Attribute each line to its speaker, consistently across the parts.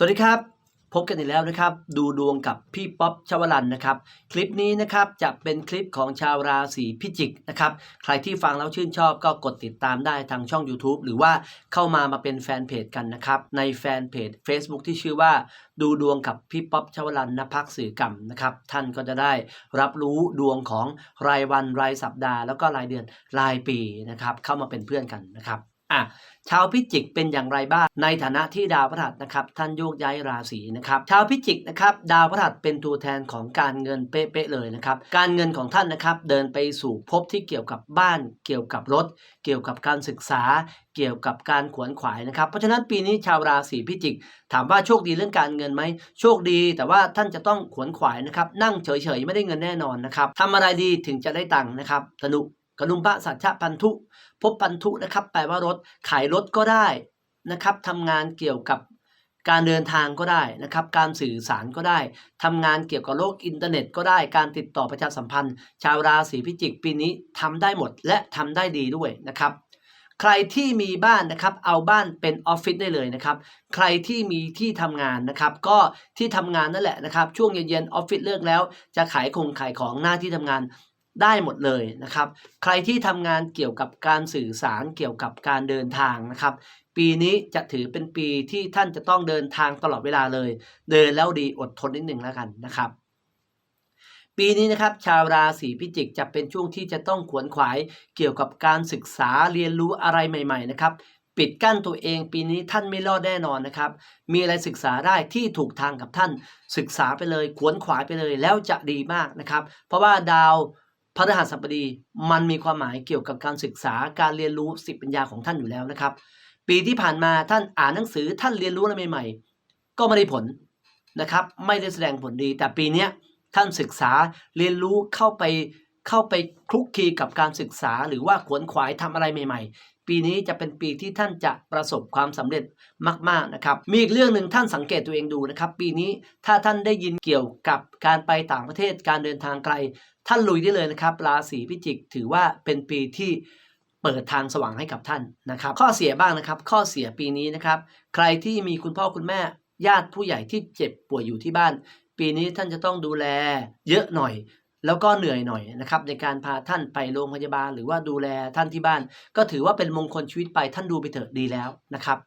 Speaker 1: สวัสดีครับ พบกันอีกแล้วนะครับ ดูดวงกับพี่ป๊อปชวลันนะครับ คลิปนี้นะครับจะเป็นคลิปของชาวราศีพิจิกนะครับ ใครที่ฟังแล้วชื่นชอบก็กดติดตามได้ทางช่อง YouTube หรือว่าเข้ามามาเป็นแฟนเพจกันนะครับ ในแฟนเพจ Facebook ที่ชื่อว่า ดูดวงกับพี่ป๊อปชวลันนภักสื่อกรรมนะครับ ท่านก็จะได้รับรู้ดวงของรายวันรายสัปดาห์ แล้วก็รายเดือนรายปีนะครับเข้ามาเป็นเพื่อนกันนะครับ อะชาวพิจิกเป็นอย่างไรบ้างในฐานะที่ดาวพฤหัสนะครับท่านโยกย้ายราศีนะครับชาวพิจิกนะครับดาวพฤหัสเป็นตัวแทนของการเงินเป๊ะๆเลยนะครับการเงินของท่านนะครับเดินไปสู่ภพที่เกี่ยวกับบ้าน เกี่ยวกับรถ เกี่ยวกับการศึกษา เกี่ยวกับการขวนขวายนะครับเพราะฉะนั้นปีนี้ชาวราศีพิจิก ถามว่าโชคดีเรื่องการเงินไหมโชคดี แต่ว่าท่านจะต้องขวนขวายนะครับนั่งเฉยๆไม่ได้เงินแน่นอนนะครับทำอะไรดีถึงจะได้ตังค์นะครับธนุก กนุมพระสัจฉะพันธุพบพันธุนะครับแปลว่ารถขายรถก็ได้นะครับทำงานเกี่ยวกับการเดินทางก็ได้นะครับ การสื่อสารก็ได้ทำงานเกี่ยวกับโลกอินเทอร์เน็ตก็ได้ การติดต่อประชาสัมพันธ์ ชาวราศีพิจิกปีนี้ทำได้หมดและทำได้ดีด้วยนะครับ ใครที่มีบ้านนะครับ เอาบ้านเป็นออฟฟิศได้เลยนะครับ ใครที่มีที่ทำงานนะครับ ก็ที่ทำงานนั่นแหละนะครับ ช่วงเย็นๆออฟฟิศเลิกแล้ว จะขายคงขายของหน้าที่ทำงาน ได้หมดเลยนะครับ ใครที่ทำงานเกี่ยวกับการสื่อสารเกี่ยวกับการเดินทางนะครับ ปีนี้จะถือเป็นปีที่ท่านจะต้องเดินทางตลอดเวลาเลย เดินแล้วดีอดทนนิดหนึ่งแล้วกันนะครับ ปีนี้นะครับชาวราศีพิจิกจะเป็นช่วงที่จะต้องขวนขวายเกี่ยวกับการศึกษาเรียนรู้อะไรใหม่ ๆ นะครับปิดกั้นตัวเองปีนี้ท่านไม่รอดแน่นอนนะครับ มีอะไรศึกษาได้ที่ถูกทางกับท่าน ศึกษาไปเลยขวนขวายไปเลยแล้วจะดีมากนะครับ เพราะว่าดาว พฤหัสบดีมันมีความหมายเกี่ยวกับการศึกษาการเรียนรู้สิบปัญญาของท่านอยู่แล้วนะครับ ปีที่ผ่านมาท่านอ่านหนังสือท่านเรียนรู้อะไรใหม่ๆ ก็ไม่ได้ผลนะครับ ไม่ได้แสดงผลดี แต่ปีนี้ท่านศึกษาเรียนรู้เข้าไปเข้าไปคลุกคลีกับการศึกษา หรือว่าขวนขวายทำอะไรใหม่ ๆ ปีนี้จะเป็นปีที่ท่านจะประสบความสำเร็จมาก ๆนะครับ มีอีกเรื่องหนึ่งท่านสังเกตตัวเองดูนะครับ ปีนี้ถ้าท่านได้ยินเกี่ยวกับการไปต่างประเทศการเดินทางไกล ท่านลุยได้เลยนะครับ ราศีพิจิกถือว่าเป็นปีที่เปิดทางสว่างให้กับท่านนะครับ ข้อเสียบ้างนะครับ ข้อเสียปีนี้นะครับ ใครที่มีคุณพ่อคุณแม่ญาติผู้ใหญ่ที่เจ็บป่วยอยู่ที่บ้าน ปีนี้ท่านจะต้องดูแลเยอะหน่อย แล้วก็เหนื่อยหน่อยนะครับในการพาท่านไปโรงพยาบาล หรือว่าดูแลท่านที่บ้าน ก็ถือว่าเป็นมงคลชีวิตไปท่านดูไปเถอะดีแล้วนะครับ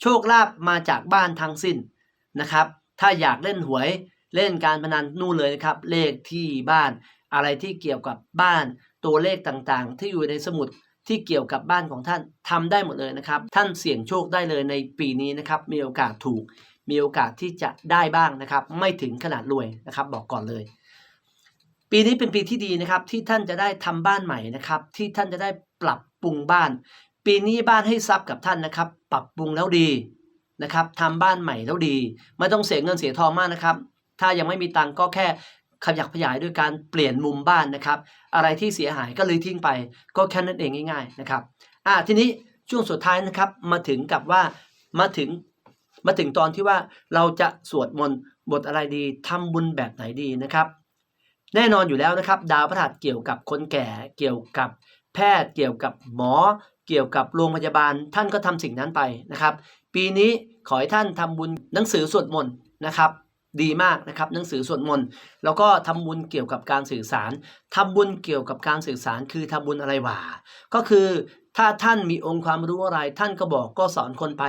Speaker 1: โชคลาภมาจากบ้านทั้งสิ้นนะครับ ถ้าอยากเล่นหวยเล่นการพนันนู่นเลยนะครับ เลขที่บ้านอะไรที่เกี่ยวกับบ้านตัวเลขต่างๆ ที่อยู่ในสมุดที่เกี่ยวกับบ้านของท่านทำได้หมดเลยนะครับ ท่านเสี่ยงโชคได้เลยในปีนี้นะครับมีโอกาสถูก มีโอกาสที่จะได้บ้างนะครับ ไม่ถึงขนาดรวยนะครับ บอกก่อนเลย ปีนี้เป็นปีที่ดีนะครับ ที่ท่านจะได้ทำบ้านใหม่นะครับ ที่ท่านจะได้ปรับปรุงบ้าน ปีนี้บ้านให้ทรัพย์กับท่านนะครับ ปรับปรุงแล้วดีนะครับทำบ้านใหม่แล้วดี ไม่ต้องเสียเงินเสียทองมากนะครับ ถ้ายังไม่มีตังก็แค่ขยักขยายด้วยการเปลี่ยนมุมบ้านนะครับ อะไรที่เสียหายก็เลยทิ้งไป ก็แค่นั้นเองง่าย ๆนะครับอ่าทีนี้ช่วงสุดท้ายนะครับมาถึงกับว่ามาถึงมาถึงตอนที่ว่าเราจะสวดมนต์บทอะไรดีทำบุญแบบไหนดีนะครับ แน่นอนอยู่แล้วนะครับ ดาวพฤหัสเกี่ยวกับคนแก่ เกี่ยวกับแพทย์ เกี่ยวกับหมอ เกี่ยวกับโรงพยาบาล ท่านก็ทำสิ่งนั้นไปนะครับ ปีนี้ขอให้ท่านทำบุญหนังสือสวดมนต์นะครับดีมากนะครับหนังสือสวดมนต์แล้วก็ทำบุญเกี่ยวกับการสื่อสารทำบุญเกี่ยวกับการสื่อสารคือทำบุญอะไรว่าก็คือถ้าท่านมีองค์ความรู้อะไร ท่านก็บอกก็สอนคนไป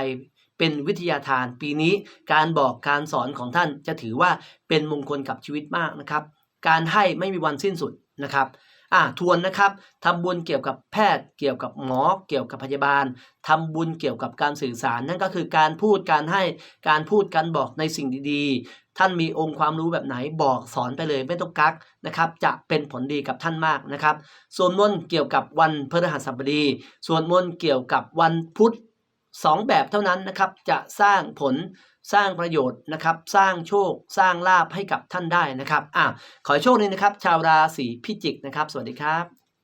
Speaker 1: เป็นวิทยาทาน ปีนี้การบอกการสอนของท่านจะถือว่าเป็นมงคลกับชีวิตมากนะครับ การให้ไม่มีวันสิ้นสุดนะครับอ่าทวนนะครับทำบุญเกี่ยวกับแพทย์ เกี่ยวกับหมอ เกี่ยวกับพยาบาลทำบุญเกี่ยวกับการสื่อสาร นั่นก็คือการพูดการให้การพูดการบอกในสิ่งดีๆ ท่านมีองค์ความรู้แบบไหนบอกสอนไปเลยไม่ต้องกักนะครับ จะเป็นผลดีกับท่านมากนะครับส่วนมนต์เกี่ยวกับวันพฤหัสบดีส่วนมนต์เกี่ยวกับวันพุธสองแบบเท่านั้นนะครับจะสร้างผล สร้างประโยชน์นะครับ สร้างโชค สร้างลาภให้กับท่านได้นะครับอ่าขอโชคดีนะครับ ชาวราศีพิจิกนะครับ สวัสดีครับ